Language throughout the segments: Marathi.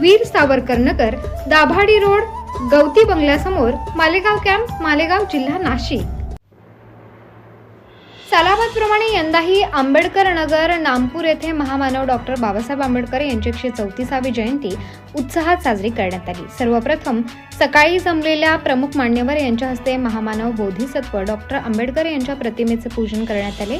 वीर सावरकर नगर दाभाडी रोड गवती बंगल्यासमोर मालेगाव कॅम्प मालेगाव जिल्हा नाशिक. सालाबादप्रमाणे यंदाही आंबेडकर नगर नामपूर येथे महामानव डॉक्टर बाबासाहेब आंबेडकर यांची एकशे चौतीसावी जयंती उत्साहात साजरी करण्यात आली. सर्वप्रथम सकाळी जमलेल्या प्रमुख मान्यवर यांच्या हस्ते महामानव बोधिसत्व डॉक्टर आंबेडकर यांच्या प्रतिमेचे पूजन करण्यात आले.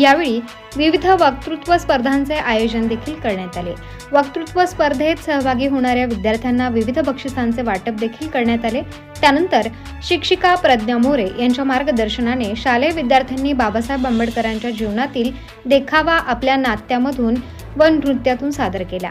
यावेळी विविध वक्तृत्व स्पर्धांचे आयोजन देखील करण्यात आले. वक्तृत्व स्पर्धेत सहभागी होणाऱ्या विद्यार्थ्यांना विविध बक्षिसांचे वाटप देखील करण्यात आले. त्यानंतर शिक्षिका प्रज्ञा मोरे यांच्या मार्गदर्शनाने शालेय विद्यार्थ्यांनी बाबासाहेब बाबासाहेब आंबेडकरांच्या जीवनातील देखावा आपल्या नाट्यामधून व नृत्यातून सादर केला.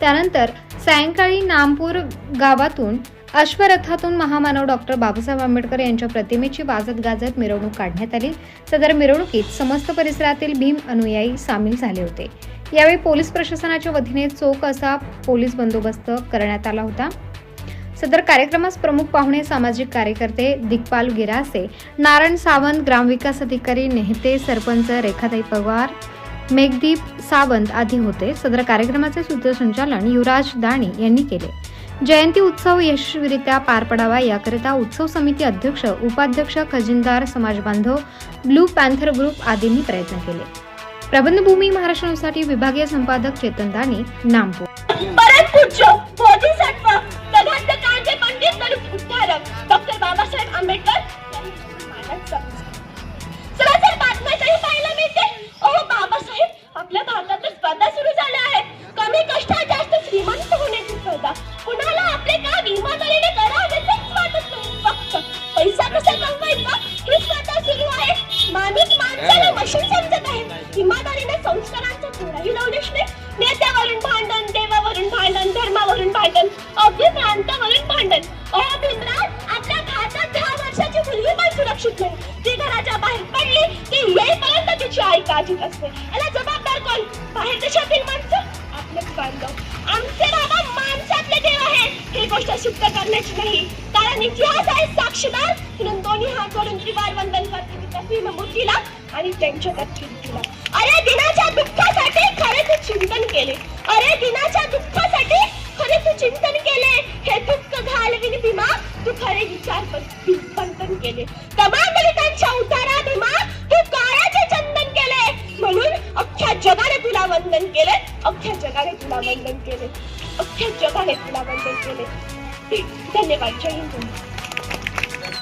त्यानंतर सायंकाळी नामपूर गावातून अश्वरथातून महामानव डॉक्टर बाबासाहेब आंबेडकर यांच्या प्रतिमेची वाजत गाजत मिरवणूक काढण्यात आली. सदर मिरवणुकीत समस्त परिसरातील भीम अनुयायी सामील झाले होते. यावेळी पोलीस प्रशासनाच्या वतीने चोख असा पोलीस बंदोबस्त करण्यात आला होता. सदर कार्यक्रमास प्रमुख पाहुणे सामाजिक कार्यकर्ते दिग्पाल गिरासे नारायण सावंत ग्रामविकास अधिकारी नेहते सरपंच रेखाताई पवार मेघदीप सावंत आदी होते. सदर कार्यक्रमाचे सूत्रसंचालन युवराज दाणी यांनी केले. जयंती उत्सव यशस्वीरित्या पार पडावा याकरिता उत्सव समिती अध्यक्ष उपाध्यक्ष खजिनदार समाज बांधव ब्लू पॅन्थर ग्रुप आदींनी प्रयत्न केले. प्रबंधभूमी महाराष्ट्रासाठी विभागीय संपादक चेतन दाणी नामपूर. उद्धारक डॉक्टर बाबासाहेब आंबेडकर. बातम्यातही पाहायला मिळते. अहो बाबासाहेब आपल्या स्पर्धा सुरू झाल्या आहेत. कमी कष्टात जास्त श्रीमंत होण्याची स्पर्धा. कुणाला आपले वाटत नाही. फक्त पैसा कसा कमवायचा ही स्पर्धा सुरू आहे. माणूस माणसाला मशीन समजत आहे. संस्कारांचा थोडाही नवलेश नाही. नेत्यावरून भांडण देवावरून भांडण धर्मावरून भांडण अगदी प्रांतावरून भांडण. अहो मुलगी ती घराच्या बाहेर पडली ती येईपर्यंत तिची आई काळजीत असते. याला जबाबदार कोण? बाहेर देशातील माणसं? आपलेच बांधव. आमचे बाबा माणसातले देव आहे ही गोष्ट सिद्ध करण्याची नाही. कारण इतिहास आहे साक्षीदार. म्हणून दोन्ही हात जोडून त्रिवार वंदन करते. तिच्या त्या भीममूर्तीला आणि त्यांच्या कीर्तीला अरे दिनाच्या दुःखासाठी खरे तू चिंतन केले. अरे दिनाच्या दुःखासाठी खरे तू चिंतन केले. हे दुःख घालविन भीमा. तू खरे विचार कर. केले तमाम दलितांच्या उतारा भीमा तू काळाचे चंदन केले. म्हणून अख्ख्या जगाने तुला वंदन केले. अख्ख्या जगाने तुला वंदन केले. अख्ख्या जगाने तुला वंदन केले. धन्यवाद जय हिंद.